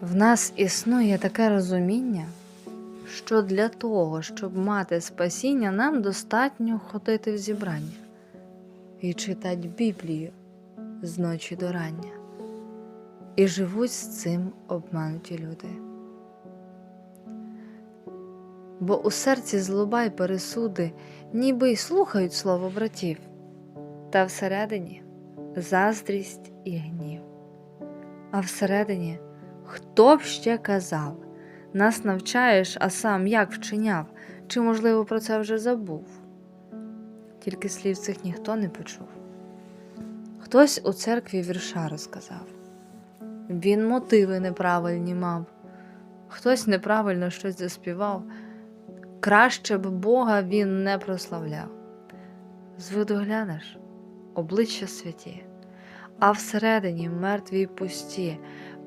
В нас існує таке розуміння, що для того, щоб мати спасіння, нам достатньо ходити в зібрання і читати Біблію з ночі до рання. І живуть з цим обмануті люди. Бо у серці злоба й пересуди, ніби й слухають слово братів, та всередині заздрість і гнів. А всередині хто б ще казав, нас навчаєш, а сам як вчиняв, чи, можливо, про це вже забув. Тільки слів цих ніхто не почув. Хтось у церкві вірша розказав. Він мотиви неправильні мав, хтось неправильно щось заспівав, краще б Бога він не прославляв. З виду глянеш обличчя святі, а всередині мертві й пусті,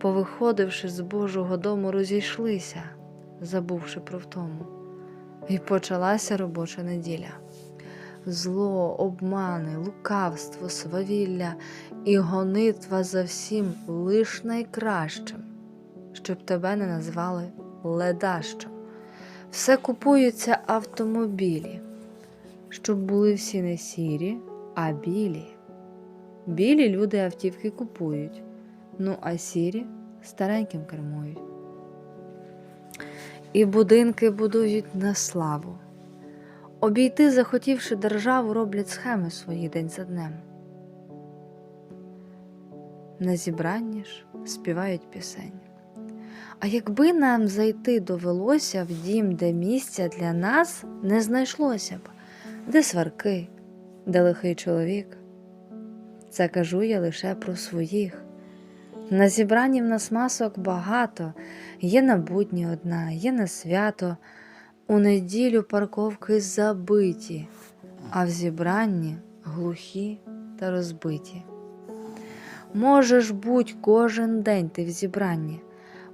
повиходивши з Божого дому, розійшлися, забувши про втому. І почалася робоча неділя. Зло, обмани, лукавство, свавілля і гонитва за всім лиш найкращим, щоб тебе не назвали ледащом. Все купуються автомобілі, щоб були всі не сірі, а білі. Білі люди автівки купують, ну а сірі стареньким кермують. І будинки будують на славу. Обійти, захотівши державу, роблять схеми свої день за днем. На зібранні ж співають пісень. А якби нам зайти довелося в дім, де місця для нас не знайшлося б, де сварки, де лихий чоловік. Це кажу я лише про своїх. На зібранні в нас масок багато, є на будні одна, є на свято. У неділю парковки забиті, а в зібранні глухі та розбиті. Можеш будь кожен день ти в зібранні,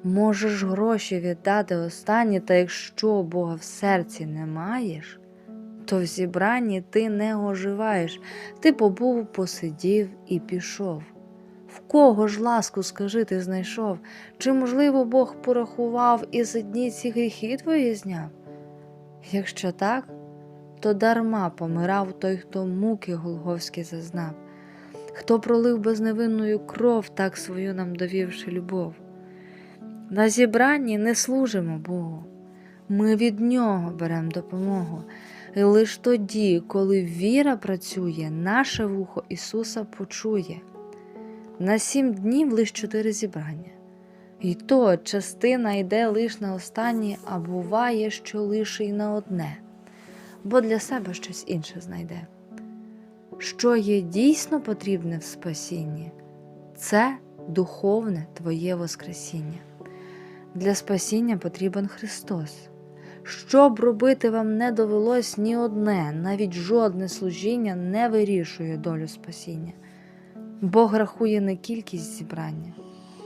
можеш гроші віддати останні, та якщо Бога в серці не маєш, то в зібранні ти не оживаєш, ти побув, посидів і пішов. В кого ж ласку, скажи, ти знайшов? Чи, можливо, Бог порахував і за дні ці гріхи твої зняв? Якщо так, то дарма помирав той, хто муки голговські зазнав, хто пролив безневинною кров, так свою нам довівши любов. На зібранні не служимо Богу, ми від Нього беремо допомогу. І лиш тоді, коли віра працює, наше вухо Ісуса почує. На сім днів лиш чотири зібрання. І то частина йде лиш на останнє, а буває, що лише й на одне, бо для себе щось інше знайде. Що є дійсно потрібне в спасінні, це духовне Твоє Воскресіння. Для спасіння потрібен Христос. Щоб робити вам не довелось ні одне, навіть жодне служіння не вирішує долю спасіння. Бог рахує не кількість зібрання,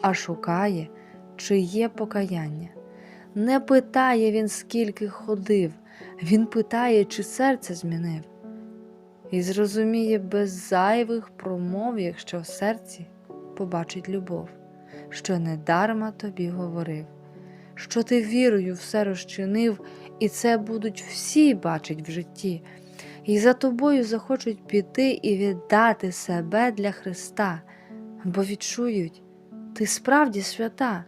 а шукає, чи є покаяння. Не питає він, скільки ходив, він питає, чи серце змінив. І зрозуміє без зайвих промов, якщо в серці побачить любов, що недарма тобі говорив, що ти вірою все розчинив, і це будуть всі бачить в житті, і за тобою захочуть піти і віддати себе для Христа, бо відчують, ти справді свята.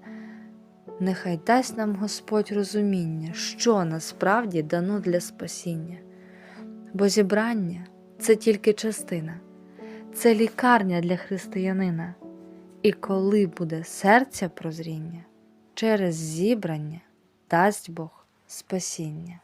Нехай дасть нам Господь розуміння, що насправді дано для спасіння, бо зібрання це тільки частина, це лікарня для християнина. І коли буде серця прозріння, через зібрання дасть Бог спасіння.